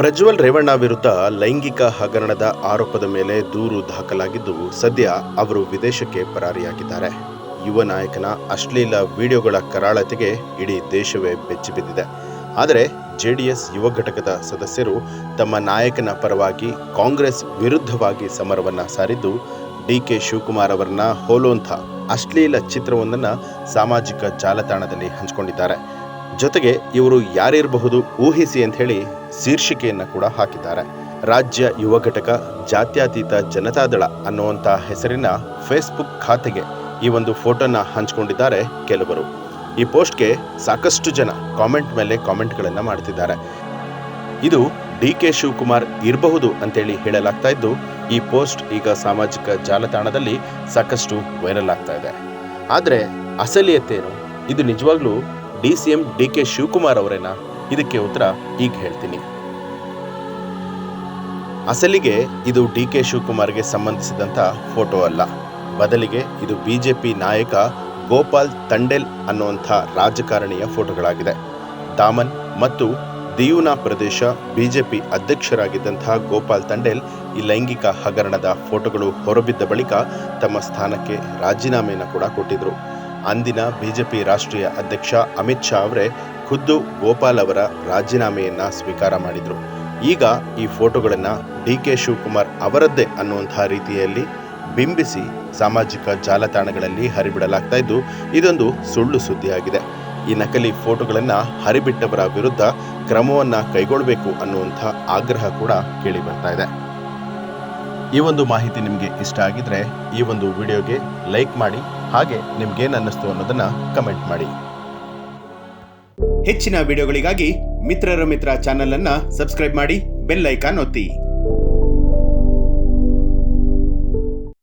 ಪ್ರಜ್ವಲ್ ರೇವಣ್ಣ ವಿರುದ್ಧ ಲೈಂಗಿಕ ಹಗರಣದ ಆರೋಪದ ಮೇಲೆ ದೂರು ದಾಖಲಾಗಿದ್ದು, ಸದ್ಯ ಅವರು ವಿದೇಶಕ್ಕೆ ಪರಾರಿಯಾಗಿದ್ದಾರೆ. ಯುವ ನಾಯಕನ ಅಶ್ಲೀಲ ವಿಡಿಯೋಗಳ ಕರಾಳತೆಗೆ ಇಡೀ ದೇಶವೇ ಬೆಚ್ಚಿಬಿದ್ದಿದೆ ಆದರೆ ಜೆ ಡಿ ಎಸ್ ಯುವ ಘಟಕದ ಸದಸ್ಯರು ತಮ್ಮ ನಾಯಕನ ಪರವಾಗಿ ಕಾಂಗ್ರೆಸ್ ವಿರುದ್ಧವಾಗಿ ಸಮರವನ್ನು ಸಾರಿದ್ದು ಡಿ ಕೆ ಶಿವಕುಮಾರ್ ಅವರನ್ನ ಹೋಲೋಂಥ ಅಶ್ಲೀಲ ಚಿತ್ರವೊಂದನ್ನು ಸಾಮಾಜಿಕ ಜಾಲತಾಣದಲ್ಲಿ ಹಂಚಿಕೊಂಡಿದ್ದಾರೆ. ಜೊತೆಗೆ ಇವರು ಯಾರಿರಬಹುದು ಊಹಿಸಿ ಅಂತ ಹೇಳಿ ಶೀರ್ಷಿಕೆಯನ್ನ ಕೂಡ ಹಾಕಿದ್ದಾರೆ. ರಾಜ್ಯ ಯುವ ಘಟಕ ಜಾತ್ಯತೀತ ಜನತಾದಳ ಅನ್ನುವಂಥ ಹೆಸರಿನ ಫೇಸ್ಬುಕ್ ಖಾತೆಗೆ ಈ ಒಂದು ಫೋಟೋನ ಹಂಚಿಕೊಂಡಿದ್ದಾರೆ ಕೆಲವರು. ಈ ಪೋಸ್ಟ್ಗೆ ಸಾಕಷ್ಟು ಜನ ಕಾಮೆಂಟ್ ಮೇಲೆ ಕಾಮೆಂಟ್ಗಳನ್ನು ಮಾಡ್ತಿದ್ದಾರೆ. ಇದು ಡಿ ಕೆ ಶಿವಕುಮಾರ್ ಇರಬಹುದು ಅಂತೇಳಿ ಹೇಳಲಾಗ್ತಾ ಇದ್ದು, ಈ ಪೋಸ್ಟ್ ಈಗ ಸಾಮಾಜಿಕ ಜಾಲತಾಣದಲ್ಲಿ ಸಾಕಷ್ಟು ವೈರಲ್ ಆಗ್ತಾ ಇದೆ. ಆದರೆ ಅಸಲಿಯತ್ತೇನು? ಇದು ನಿಜವಾಗ್ಲೂ D C M D K Shivakumar ಅವರೇನಾ? ಇದಕ್ಕೆ ಉತ್ತರ ಈಗ ಹೇಳ್ತೀನಿ. ಅಸಲಿಗೆ ಇದು ಡಿ ಕೆ ಶಿವಕುಮಾರ್ಗೆ ಸಂಬಂಧಿಸಿದಂಥ ಫೋಟೋ ಅಲ್ಲ. ಬದಲಿಗೆ ಇದು ಬಿ ಜೆ ಪಿ ನಾಯಕ ಗೋಪಾಲ್ ತಂಡೆಲ್ ಅನ್ನುವಂಥ ರಾಜಕಾರಣಿಯ ಫೋಟೋಗಳಾಗಿದೆ. ದಾಮನ್ ಮತ್ತು ದಿಯುನಾ ಪ್ರದೇಶ ಬಿಜೆಪಿ ಅಧ್ಯಕ್ಷರಾಗಿದ್ದಂತಹ ಗೋಪಾಲ್ ತಂಡೆಲ್ ಈ ಲೈಂಗಿಕ ಹಗರಣದ ಫೋಟೋಗಳು ಹೊರಬಿದ್ದ ಬಳಿಕ ತಮ್ಮ ಸ್ಥಾನಕ್ಕೆ ರಾಜೀನಾಮೆಯನ್ನು ಕೂಡ ಕೊಟ್ಟಿದ್ರು. ಅಂದಿನ ಬಿಜೆಪಿ ರಾಷ್ಟ್ರೀಯ ಅಧ್ಯಕ್ಷ ಅಮಿತ್ ಶಾ ಅವರೇ ಖುದ್ದು ಗೋಪಾಲ್ ಅವರ ರಾಜೀನಾಮೆಯನ್ನು ಸ್ವೀಕಾರ ಮಾಡಿದರು. ಈಗ ಈ ಫೋಟೋಗಳನ್ನು ಡಿ ಕೆ ಶಿವಕುಮಾರ್ ಅವರದ್ದೇ ಅನ್ನುವಂತಹ ರೀತಿಯಲ್ಲಿ ಬಿಂಬಿಸಿ ಸಾಮಾಜಿಕ ಜಾಲತಾಣಗಳಲ್ಲಿ ಹರಿಬಿಡಲಾಗ್ತಾ ಇದ್ದು, ಇದೊಂದು ಸುಳ್ಳು ಸುದ್ದಿಯಾಗಿದೆ. ಈ ನಕಲಿ ಫೋಟೋಗಳನ್ನು ಹರಿಬಿಟ್ಟವರ ವಿರುದ್ಧ ಕ್ರಮವನ್ನು ಕೈಗೊಳ್ಳಬೇಕು ಅನ್ನುವಂಥ ಆಗ್ರಹ ಕೂಡ ಕೇಳಿ ಬರ್ತಾ ಇದೆ. ಈ ಒಂದು ಮಾಹಿತಿ ನಿಮಗೆ ಇಷ್ಟ ಆಗಿದ್ರೆ ಈ ಒಂದು ವಿಡಿಯೋಗೆ ಲೈಕ್ ಮಾಡಿ ಹಾಗೆ ನಿಮ್ಗೇನು ಅನ್ನಿಸ್ತು ಅನ್ನೋದನ್ನ ಕಮೆಂಟ್ ಮಾಡಿ. ಹೆಚ್ಚಿನ ವಿಡಿಯೋಗಳಿಗಾಗಿ ಮಿತ್ರರ ಮಿತ್ರ ಚಾನೆಲ್ ಅನ್ನ ಸಬ್ಸ್ಕ್ರೈಬ್ ಮಾಡಿ ಬೆಲ್ ಐಕಾನ್ ಒತ್ತಿ.